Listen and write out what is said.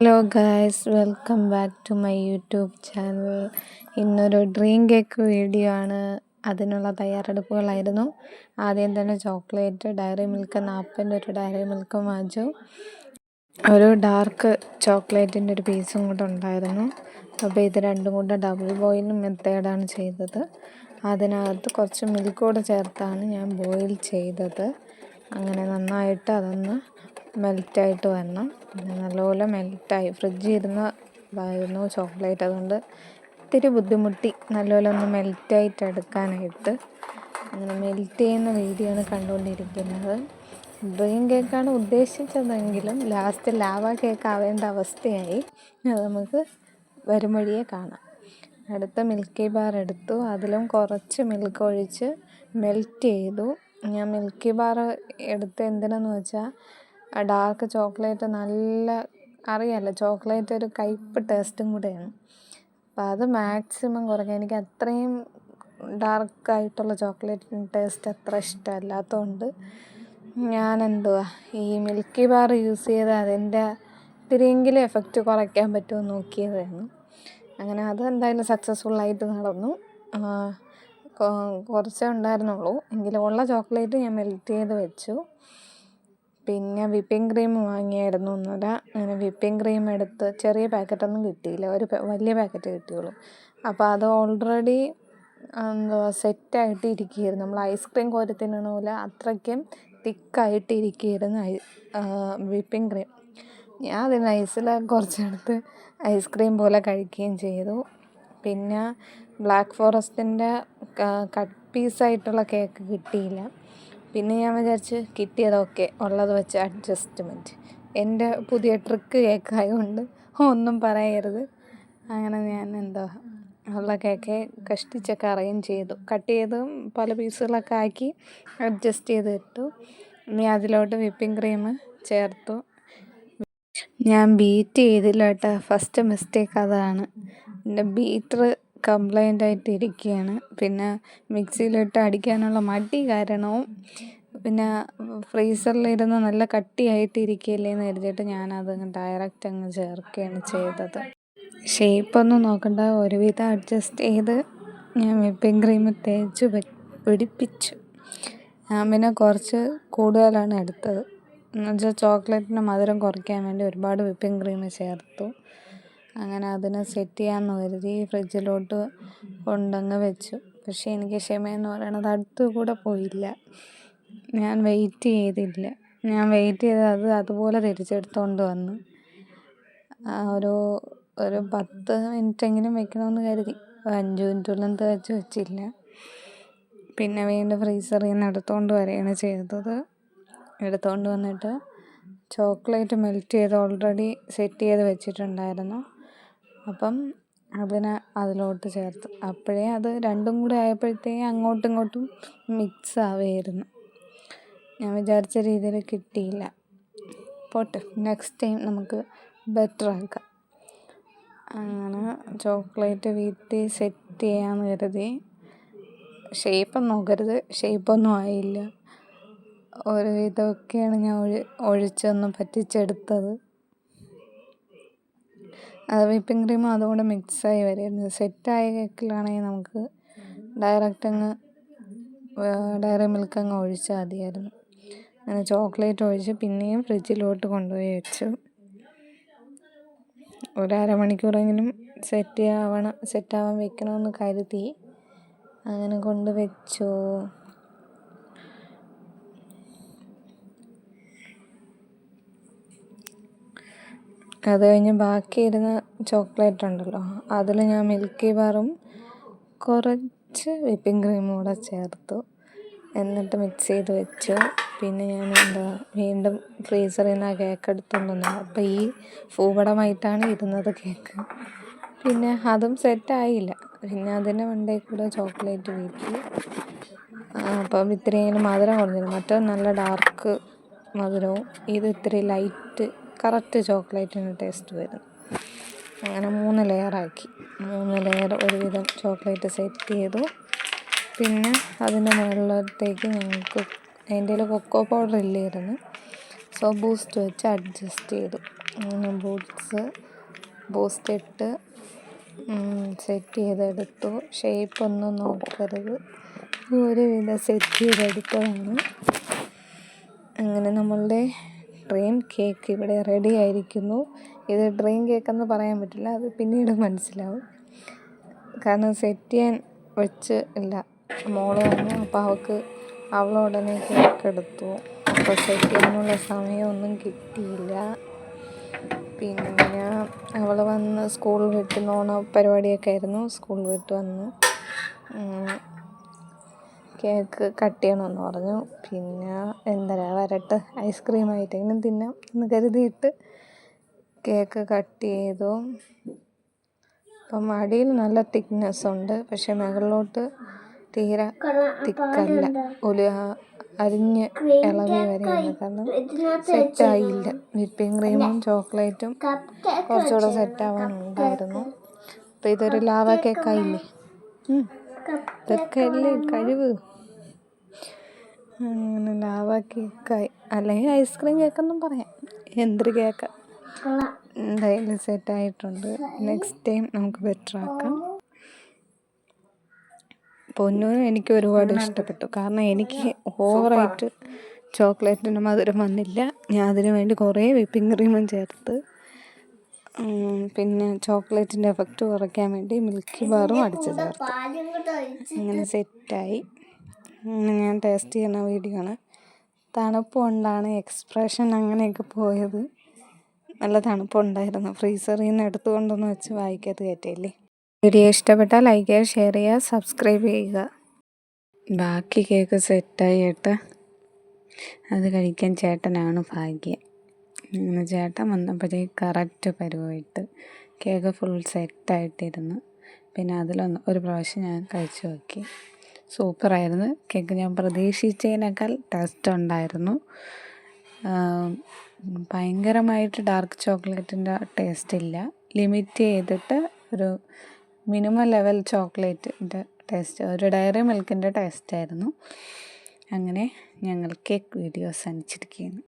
Hello guys welcome back to my YouTube channel ഇന്നൊരു dream cake video ആണ്. അതിനുള്ള തയ്യാറെടുപ്പുകളായിരുന്നു. ആദ്യം തന്നെ ചോക്ലേറ്റ് ഡയറി മിൽക്ക് നാൽപ്പതിന്റെ ഒരു ഡയറി മിൽക്ക് വാങ്ങിച്ചു. ഒരു ഡാർക്ക് ചോക്ലേറ്റിന്റെ ഒരു പീസും കൂടെ ഉണ്ടായിരുന്നു. അപ്പോൾ ഇത് രണ്ടും കൂടെ ഡബിൾ ബോയിൽ മെത്തേഡാണ് ചെയ്തത്. അതിനകത്ത് കുറച്ച് മിൽക്ക് ചേർത്താണ് ഞാൻ ബോയിൽ ചെയ്തത്. അങ്ങനെ നന്നായിട്ട് അതൊന്ന് മെൽറ്റായിട്ട് വരണം. പിന്നെ നല്ലപോലെ മെൽറ്റായി. ഫ്രിഡ്ജിൽ ഇരുന്ന ഇതായിരുന്നു ചോക്ലേറ്റ്. അതുകൊണ്ട് ഇത്തിരി ബുദ്ധിമുട്ടി നല്ലപോലെ ഒന്ന് മെൽറ്റായിട്ട് എടുക്കാനായിട്ട്. അങ്ങനെ മെൽറ്റ് ചെയ്യുന്ന ആണ് കണ്ടുകൊണ്ടിരിക്കുന്നത്. ഡ്രീം കേക്കാണ് ഉദ്ദേശിച്ചതെങ്കിലും ലാസ്റ്റ് ലാവ കേക്ക് ആവേണ്ട അവസ്ഥയായി. അത് നമുക്ക് വരും വഴിയേ കാണാം. അടുത്ത മിൽക്കി ബാർ എടുത്തു. അതിലും കുറച്ച് മിൽക്ക് ഒഴിച്ച് മെൽറ്റ് ചെയ്തു. ഞാൻ മിൽക്കി ബാർ എടുത്ത് എന്തിനെന്ന് വെച്ചാൽ ഡാർക്ക് ചോക്ലേറ്റ് നല്ല അറിയാമല്ലോ ചോക്ലേറ്റ് ഒരു കയ്പ്പ് ടേസ്റ്റും കൂടെയാണ്. അപ്പോൾ അത് മാക്സിമം കുറയ്ക്കാൻ എനിക്ക് അത്രയും ഡാർക്കായിട്ടുള്ള ചോക്ലേറ്റ് ടേസ്റ്റ് അത്ര ഇഷ്ടമല്ലാത്തതുകൊണ്ട് ഞാൻ എന്തുവാ ഈ മിൽക്കി ബാർ യൂസ് ചെയ്ത് അതിന്റെ ഇത്തിരിയെങ്കിലും എഫക്റ്റ് കുറയ്ക്കാൻ പറ്റുമോ നോക്കിയതായിരുന്നു. അങ്ങനെ അത് എന്തായാലും സക്സസ്ഫുള്ളായിട്ട് നടന്നു. കുറച്ചേ ഉണ്ടായിരുന്നുള്ളൂ. എങ്കിലും ഉള്ള ചോക്ലേറ്റ് ഞാൻ മെൽറ്റ് ചെയ്ത് വെച്ചു. പിന്നെ വിപ്പിംഗ് ക്രീം വാങ്ങിയായിരുന്നു ഒന്നര അങ്ങനെ വിപ്പിംഗ് ക്രീം എടുത്ത് ചെറിയ പാക്കറ്റൊന്നും കിട്ടിയില്ല. ഒരു വലിയ പാക്കറ്റ് കിട്ടിയുള്ളൂ. അപ്പോൾ അത് ഓൾറെഡി എന്തുവാ സെറ്റായിട്ട് ഇരിക്കുകയായിരുന്നു നമ്മൾ ഐസ്ക്രീം കോരി തിന്നണ പോലെ അത്രയ്ക്കും തിക്കായിട്ട് ഇരിക്കുകയായിരുന്നു വിപ്പിംഗ് ക്രീം. ഞാൻ അതിന് ഐസിൽ കുറച്ചെടുത്ത് ഐസ്ക്രീം പോലെ കഴിക്കുകയും ചെയ്തു. പിന്നെ ബ്ലാക്ക് ഫോറസ്റ്റിന്റെ കട്ട് പീസായിട്ടുള്ള കേക്ക് കിട്ടിയില്ല. പിന്നെ ഞാൻ വിചാരിച്ച് കിട്ടിയതൊക്കെ ഉള്ളത് വെച്ച് അഡ്ജസ്റ്റ്മെന്റ് എന്റെ പുതിയ ട്രിക്ക് കേക്കായതുകൊണ്ട് ഒന്നും പറയരുത്. അങ്ങനെ ഞാൻ എന്താ ഉള്ള കേക്ക് കഷ്ടിച്ചൊക്കെ അറേഞ്ച് ചെയ്തു. കട്ട് ചെയ്തും പല പീസുകളൊക്കെ ആക്കി അഡ്ജസ്റ്റ് ചെയ്ത് ഇട്ടു ഇനി അതിലോട്ട് വിപ്പിംഗ് ക്രീം ചേർത്തു. ഞാൻ ബീറ്റ് ചെയ്തില്ല കേട്ടോ. ഫസ്റ്റ് മിസ്റ്റേക്ക് അതാണ്. എന്റെ ബീറ്റർ കംപ്ലൈന്റ് ആയിട്ട് ഇരിക്കുകയാണ് പിന്നെ മിക്സിയിലിട്ട് അടിക്കാനുള്ള മടി കാരണവും പിന്നെ ഫ്രീസറിലിരുന്ന് നല്ല കട്ടിയായിട്ട് ഇരിക്കുകയല്ലേ എന്ന് കരുതിയിട്ട് ഞാനത് ഡയറക്റ്റ് അങ്ങ് ചേർക്കുകയാണ് ചെയ്തത്. ഷേപ്പൊന്നും നോക്കണ്ട ഒരുവിധം അഡ്ജസ്റ്റ് ചെയ്ത് ഞാൻ വിപ്പിംഗ് ക്രീം തേച്ച് പിടിപ്പിച്ചു. ഞാൻ പിന്നെ കുറച്ച് കൂടുതലാണ് എടുത്തത്. എന്നുവെച്ചാൽ ചോക്ലേറ്റിന്റെ മധുരം കുറയ്ക്കാൻ വേണ്ടി ഒരുപാട് വിപ്പിംഗ് ക്രീം ചേർത്തു. അങ്ങനെ അതിനെ സെറ്റ് ചെയ്യാമെന്ന് കരുതി ഫ്രിഡ്ജിലോട്ട് കൊണ്ടങ്ങ് വെച്ചു. പക്ഷേ എനിക്ക് ക്ഷമയെന്ന് പറയണത് അടുത്ത് കൂടെ പോയില്ല. ഞാൻ വെയിറ്റ് ചെയ്തില്ല. ഞാൻ വെയിറ്റ് ചെയ്ത് അത് അതുപോലെ തിരിച്ചെടുത്തുകൊണ്ട് വന്നു. ഒരു ഒരു പത്ത് മിനിറ്റെങ്കിലും വെക്കണമെന്ന് കരുതി. അഞ്ച് മിനിറ്റൊന്നും തേച്ച് വെച്ചില്ല. പിന്നെ വീണ്ടും ഫ്രീസറിൽ നിന്ന് എടുത്തുകൊണ്ട് വരികയാണ് ചെയ്തത്. എടുത്തുകൊണ്ട് വന്നിട്ട് ചോക്ലേറ്റ് മെൽറ്റ് ചെയ്ത് ഓൾറെഡി സെറ്റ് ചെയ്ത് വെച്ചിട്ടുണ്ടായിരുന്നു. അപ്പം അതിനെ അതിലോട്ട് ചേർത്ത്. അപ്പോഴേ അത് രണ്ടും കൂടെ ആയപ്പോഴത്തേക്കും അങ്ങോട്ടും ഇങ്ങോട്ടും മിക്സ് ആവുമായിരുന്നു ഞാൻ വിചാരിച്ച രീതിയിൽ കിട്ടിയില്ല. പോട്ടെ നെക്സ്റ്റ് ടൈം നമുക്ക് ബെറ്റർ ആക്കാം. അങ്ങനെ ചോക്ലേറ്റ് വീട്ടിൽ സെറ്റ് ചെയ്യാമെന്ന് കരുതി. ഷേപ്പ് നോക്കരുത് ഷേപ്പൊന്നും ആയില്ല. ഒരു ഇതൊക്കെയാണ് ഞാൻ ഒഴി ഒഴിച്ചൊന്ന് പറ്റിച്ചെടുത്തത്. വിപ്പിംഗ് ക്രീമും അതുകൂടെ മിക്സായി വരുമായിരുന്നു സെറ്റായ കേക്കിലാണെങ്കിൽ നമുക്ക് ഡയറക്റ്റ് അങ്ങ് ഡയറി മിൽക്ക് അങ്ങ് ഒഴിച്ചാൽ മതിയായിരുന്നു. അങ്ങനെ ചോക്ലേറ്റ് ഒഴിച്ച് പിന്നെയും ഫ്രിഡ്ജിലോട്ട് കൊണ്ടുപോയി വെച്ചു. ഒരു അരമണിക്കൂറെങ്കിലും സെറ്റ് ആവണം സെറ്റാവാൻ വെക്കണമെന്ന് കരുതി അങ്ങനെ കൊണ്ട് വെച്ചു. അത് കഴിഞ്ഞ് ബാക്കി ഇരുന്ന ചോക്ലേറ്റ് ഉണ്ടല്ലോ അതിൽ ഞാൻ മിൽക്കി ബാറും കുറച്ച് വിപ്പിംഗ് ക്രീമും കൂടെ ചേർത്തു. എന്നിട്ട് മിക്സ് ചെയ്ത് വെച്ചു. പിന്നെ ഞാൻ എന്താ വീണ്ടും ഫ്രീസറിൽ നിന്ന് ആ കേക്ക് എടുത്തുകൊണ്ട് അപ്പോൾ ഈ ഭൂപടമായിട്ടാണ് ഇരുന്നത് കേക്ക്. പിന്നെ അതും സെറ്റായില്ല പിന്നെ അതിന്റെ മണ്ടയിൽ കൂടെ ചോക്ലേറ്റ് വീട്ടി. അപ്പം ഇത്രയും മധുരം കുറഞ്ഞിരുന്നു. മറ്റേ നല്ല ഡാർക്ക് മധുരവും ഇത് ഇത്തിരി ലൈറ്റ് കറക്റ്റ് ചോക്ലേറ്റിന് ടേസ്റ്റ് വരും. അങ്ങനെ മൂന്ന് ലെയറാക്കി മൂന്ന് ലെയർ ഒരുവിധം ചോക്ലേറ്റ് സെറ്റ് ചെയ്തു. പിന്നെ അതിന്റെ മുകളിലത്തേക്ക് ഞങ്ങൾക്ക് അതിന്റെ കൊക്കോ പൗഡർ ഇല്ലായിരുന്നു. സോ ബൂസ്റ്റ് വെച്ച് അഡ്ജസ്റ്റ് ചെയ്തു. അങ്ങനെ ബൂട്ട്സ് ബൂസ്റ്റ് ഇട്ട് സെറ്റ് ചെയ്തെടുത്തു. ഷേപ്പ് ഒന്നും നോക്കരുത്. ഒരുവിധം സെറ്റ് ചെയ്തെടുത്തതാണ്. അങ്ങനെ നമ്മളുടെ ഡ്രീം കേക്ക് ഇവിടെ റെഡി ആയിരിക്കുന്നു. ഇത് ഡ്രീം കേക്ക് എന്ന് പറയാൻ പറ്റില്ല അത് പിന്നീട് മനസ്സിലാവും. കാരണം സെറ്റ് ചെയ്യാൻ വെച്ച് ഇല്ല. മോൾ വന്നു അപ്പോൾ അവൾക്ക് അവൾ ഉടനെ കേക്ക് എടുത്തു. അപ്പോൾ സെറ്റ് ചെയ്യാനുള്ള സമയമൊന്നും കിട്ടിയില്ല. പിന്നെ അവൾ വന്ന് സ്കൂൾ വിട്ട് നോണ പരിപാടിയൊക്കെ ആയിരുന്നു സ്കൂൾ വിട്ട് വന്ന്. കേക്ക് കട്ട് ചെയ്യണമെന്ന് പറഞ്ഞു. പിന്നെ എന്തരാ വരട്ടെ ഐസ്ക്രീം ആയിട്ടെങ്കിലും തിന്നാം എന്ന് കരുതിയിട്ട് കേക്ക് കട്ട് ചെയ്തു. അപ്പം അടിയിൽ നല്ല തിക്നെസ് ഉണ്ട്. പക്ഷെ മുകളിലോട്ട് തീരെ തിക്കല്ല. ഒരു അരിഞ്ഞ് ഇളകി വരികയാണ് കാരണം സെറ്റായില്ല വിപ്പിംഗ് ക്രീമും ചോക്ലേറ്റും കുറച്ചുകൂടെ സെറ്റാവാനുണ്ടായിരുന്നു അപ്പോൾ ഇതൊരു ലാവ കേക്കായില്ലേ ഇതൊക്കെ അല്ലേ കഴിവ്? അങ്ങനെ ലാവ കേക്കായി അല്ലെങ്കിൽ ഐസ്ക്രീം കേക്കെന്നും പറയാം. എന്തൊരു കേക്ക്? എന്തായാലും സെറ്റായിട്ടുണ്ട് നെക്സ്റ്റ് ടൈം നമുക്ക് ബെറ്റർ ആക്കാം. പൊന്നൂനും എനിക്ക് ഒരുപാട് ഇഷ്ടപ്പെട്ടു. കാരണം എനിക്ക് ഓവറായിട്ട് ചോക്ലേറ്റിന്റെ മധുരം വന്നില്ല. ഞാൻ അതിന് വേണ്ടി കുറേ വിപ്പിംഗ് ക്രീമും ചേർത്ത്. പിന്നെ ചോക്ലേറ്റിന്റെ എഫക്റ്റ് കുറയ്ക്കാൻ വേണ്ടി മിൽക്കി ബാറും അടിച്ചു ചേർത്തു. അങ്ങനെ സെറ്റായി ഞാൻ ടേസ്റ്റ് ചെയ്യുന്ന വീഡിയോ ആണ്. തണുപ്പ് കൊണ്ടാണ് എക്സ്പ്രഷൻ അങ്ങനെയൊക്കെ പോയത്. നല്ല തണുപ്പുണ്ടായിരുന്നു ഫ്രീസറിൽ നിന്ന് എടുത്തുകൊണ്ടൊന്ന് വെച്ച് വായിക്കാത്ത കയറ്റിയല്ലേ വീഡിയോ ഇഷ്ടപ്പെട്ടാൽ ലൈക്ക് ചെയ്യുക ഷെയർ ചെയ്യുക സബ്സ്ക്രൈബ് ചെയ്യുക. ബാക്കി കേക്ക് സെറ്റായി ഏട്ട അത് കഴിക്കാൻ ചേട്ടനാണ് ഭാഗ്യം. അങ്ങനെ ചേട്ടൻ വന്നപ്പോഴത്തേക്ക് കറക്റ്റ് പരുവായിട്ട് കേക്ക് ഫുൾ സെറ്റായിട്ടിരുന്നു പിന്നെ അതിലൊന്ന് ഒരു പ്രാവശ്യം ഞാൻ കഴിച്ചു നോക്കി. സൂപ്പറായിരുന്നു. കേക്ക് ഞാൻ പ്രതീക്ഷിച്ചതിനേക്കാൾ ടേസ്റ്റ് ഉണ്ടായിരുന്നു. ഭയങ്കരമായിട്ട് ഡാർക്ക് ചോക്ലേറ്റിന്റെ ടേസ്റ്റ് ഇല്ല. ലിമിറ്റ് ചെയ്തിട്ട് ഒരു മിനിമം ലെവൽ ചോക്ലേറ്റിന്റെ ടേസ്റ്റ് ഒരു ഡയറി മിൽക്കിന്റെ ടേസ്റ്റ് ആയിരുന്നു. അങ്ങനെ ഞങ്ങൾ കേക്ക് വീഡിയോസ് അനിച്ചിരിക്കുകയാണ്